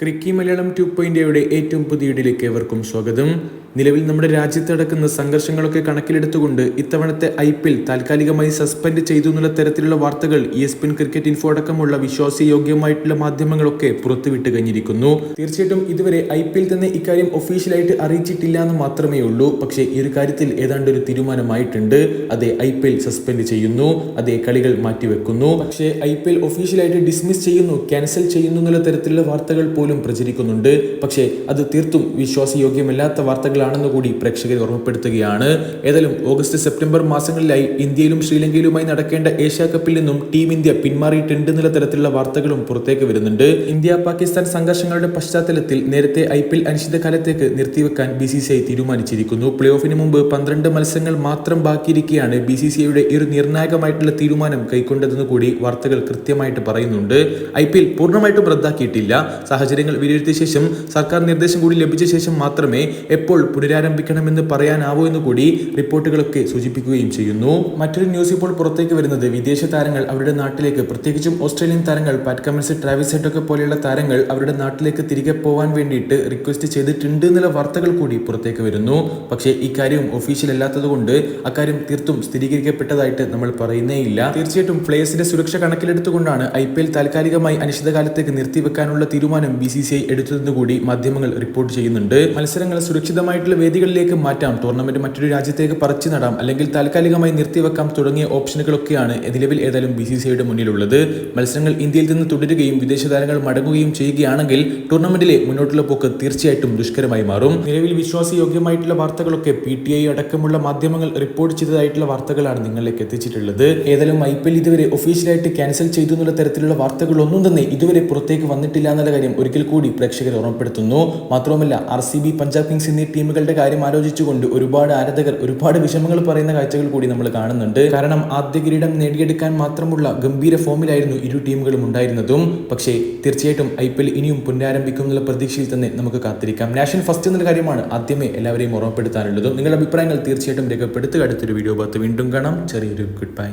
ക്രിക്കി Malayalam to പോയിന്റയുടെ ഏറ്റവും പുതിയ ഇടിലേക്ക് ഏവർക്കും സ്വാഗതം. നിലവിൽ നമ്മുടെ രാജ്യത്ത് നടക്കുന്ന സംഘർഷങ്ങളൊക്കെ കണക്കിലെടുത്തുകൊണ്ട് ഇത്തവണത്തെ ഐ പി എൽ താൽക്കാലികമായി സസ്പെൻഡ് ചെയ്തു എന്നുള്ള തരത്തിലുള്ള വാർത്തകൾ E S P N Cricinfo അടക്കമുള്ള വിശ്വാസയോഗ്യമായിട്ടുള്ള മാധ്യമങ്ങളൊക്കെ പുറത്തുവിട്ട് കഴിഞ്ഞിരിക്കുന്നു. തീർച്ചയായിട്ടും ഇതുവരെ ഐ പി എൽ തന്നെ ഇക്കാര്യം ഒഫീഷ്യലായിട്ട് അറിയിച്ചിട്ടില്ല എന്ന് മാത്രമേ ഉള്ളൂ. പക്ഷേ ഈ ഒരു കാര്യത്തിൽ ഏതാണ്ട് ഒരു തീരുമാനമായിട്ടുണ്ട്. അതെ ഐ പി എൽ സസ്പെൻഡ് ചെയ്യുന്നു. അതെ കളികൾ മാറ്റിവെക്കുന്നു. പക്ഷേ ഐ പി എൽ ഒഫീഷ്യലായിട്ട് ഡിസ്മിസ് ചെയ്യുന്നു ക്യാൻസൽ ചെയ്യുന്നു എന്നുള്ള തരത്തിലുള്ള വാർത്തകൾ പോലും പ്രചരിക്കുന്നുണ്ട്. പക്ഷേ അത് തീർത്തും വിശ്വാസയോഗ്യമല്ലാത്ത വാർത്തകളാണെന്ന് കൂടി പ്രേക്ഷകരെ ഓർമ്മപ്പെടുത്തുകയാണ്. ഏതായാലും ഓഗസ്റ്റ് സെപ്റ്റംബർ മാസങ്ങളിലായി ഇന്ത്യയിലും ശ്രീലങ്കയിലുമായി നടക്കേണ്ട ഏഷ്യാ കപ്പിൽ നിന്നും ടീം ഇന്ത്യ പിന്മാറിയിട്ടുണ്ട് എന്നുള്ള തരത്തിലുള്ള വാർത്തകളും പുറത്തേക്ക് വരുന്നുണ്ട്. ഇന്ത്യ പാകിസ്ഥാൻ സംഘർഷങ്ങളുടെ പശ്ചാത്തലത്തിൽ നേരത്തെ ഐ പി എൽ അനിശ്ചിതകാലത്തേക്ക് നിർത്തിവെക്കാൻ ബി സി സി ഐ തീരുമാനിച്ചിരിക്കുന്നു. പ്ലേ ഓഫിന് മുമ്പ് പന്ത്രണ്ട് മത്സരങ്ങൾ മാത്രം ബാക്കിയിരിക്കെയാണ് ബി സി സി ഐയുടെ ഒരു നിർണായകമായിട്ടുള്ള തീരുമാനം കൈക്കൊണ്ടതെന്ന് കൂടി വാർത്തകൾ കൃത്യമായിട്ട് പറയുന്നുണ്ട്. ഐ പി എൽ പൂർണമായിട്ടും റദ്ദാക്കിയിട്ടില്ല. സാഹചര്യങ്ങൾ വിലയിരുത്തിയ ശേഷം സർക്കാർ നിർദ്ദേശം കൂടി ലഭിച്ച ശേഷം മാത്രമേ എപ്പോൾ പുനരാരംഭിക്കണമെന്ന് പറയാനാവൂ എന്ന് കൂടി റിപ്പോർട്ടുകളൊക്കെ സൂചിപ്പിക്കുകയും ചെയ്യുന്നു. മറ്റൊരു ന്യൂസ് ഇപ്പോൾ പുറത്തേക്ക് വരുന്നത് വിദേശ താരങ്ങൾ അവരുടെ നാട്ടിലേക്ക് പ്രത്യേകിച്ചും ഓസ്ട്രേലിയൻ താരങ്ങൾ പാറ്റ് കമൻസ് ട്രാവിസ് ഹെഡൊക്കെ പോലെയുള്ള താരങ്ങൾ അവരുടെ നാട്ടിലേക്ക് തിരികെ പോകാൻ വേണ്ടിയിട്ട് റിക്വസ്റ്റ് ചെയ്തിട്ടുണ്ട് എന്നുള്ള വാർത്തകൾ കൂടി പുറത്തേക്ക് വരുന്നു. പക്ഷേ ഇക്കാര്യം ഒഫീഷ്യൽ അല്ലാത്തതുകൊണ്ട് അക്കാര്യം തീർത്തും സ്ഥിരീകരിക്കപ്പെട്ടതായിട്ട് നമ്മൾ പറയുന്നേയില്ല. തീർച്ചയായിട്ടും പ്ലേയേഴ്സിന്റെ സുരക്ഷ കണക്കിലെടുത്തുകൊണ്ടാണ് ഐ പി എൽ താൽക്കാലികമായി അനിശ്ചിതകാലത്തേക്ക് നിർത്തിവെക്കാനുള്ള തീരുമാനം ബി സി സി ഐ എടുത്തതെന്ന് കൂടി മാധ്യമങ്ങൾ റിപ്പോർട്ട് ചെയ്യുന്നുണ്ട്. മത്സരങ്ങൾ സുരക്ഷിതമായിട്ടുള്ള വേദികളിലേക്ക് മാറ്റാം ടൂർണമെന്റ് മറ്റൊരു രാജ്യത്തേക്ക് പറിച്ചു നടാം അല്ലെങ്കിൽ താൽക്കാലികമായി നിർത്തിവെക്കാം തുടങ്ങിയ ഓപ്ഷനുകളൊക്കെയാണ് നിലവിൽ ഏതായാലും ബി സി സി ഐയുടെ മുന്നിലുള്ളത്. മത്സരങ്ങൾ ഇന്ത്യയിൽ നിന്ന് തുടരുകയും വിദേശ താരങ്ങൾ മടങ്ങുകയും ചെയ്യുകയാണെങ്കിൽ ടൂർണമെന്റിലെ മുന്നോട്ടുള്ള പോക്ക് തീർച്ചയായിട്ടും ദുഷ്കരമായി മാറും. നിലവിൽ വിശ്വാസയോഗ്യമായിട്ടുള്ള വാർത്തകളൊക്കെ പി ടി ഐ അടക്കമുള്ള മാധ്യമങ്ങൾ റിപ്പോർട്ട് ചെയ്തതായിട്ടുള്ള വാർത്തകളാണ് നിങ്ങളിലേക്ക് എത്തിച്ചിട്ടുള്ളത്. ഏതായാലും ഐ പി എൽ ഇതുവരെ ഒഫീഷ്യലായിട്ട് ക്യാൻസൽ ചെയ്തു എന്നുള്ള തരത്തിലുള്ള വാർത്തകളൊന്നും തന്നെ ഇതുവരെ പുറത്തേക്ക് വന്നിട്ടില്ല എന്നുള്ള കാര്യം ഒരിക്കൽ കൂടി പ്രേക്ഷകരെ ഓർമ്മപ്പെടുത്തുന്നു. മാത്രവുമല്ല R C B Punjab Kings എന്നീ ടീമുകളുടെ കാര്യം ആലോചിച്ചുകൊണ്ട് ഒരുപാട് ആരാധകർ ഒരുപാട് വിഷമങ്ങൾ പറയുന്ന കാഴ്ചകൾ കൂടി നമ്മൾ കാണുന്നുണ്ട്. കാരണം ആദ്യ കിരീടം നേടിയെടുക്കാൻ മാത്രമുള്ള ഗംഭീര ഫോമിലായിരുന്നു ഇരു ടീമുകളും ഉണ്ടായിരുന്നതും. പക്ഷേ തീർച്ചയായിട്ടും ഐ പി എൽ ഇനിയും പുനരാരംഭിക്കും എന്നുള്ള പ്രതീക്ഷയിൽ തന്നെ നമുക്ക് കാത്തിരിക്കാം. നാഷൻ ഫസ്റ്റ് എന്നുള്ള കാര്യമാണ് ആദ്യമേ എല്ലാവരെയും ഓർമ്മപ്പെടുത്താനുള്ളതും. നിങ്ങളുടെ അഭിപ്രായങ്ങൾ തീർച്ചയായിട്ടും രേഖപ്പെടുത്തുക. അടുത്തൊരു വീഡിയോ ഭാഗത്ത് വീണ്ടും കാണാം. ചെറിയൊരു ഗുഡ് ബൈ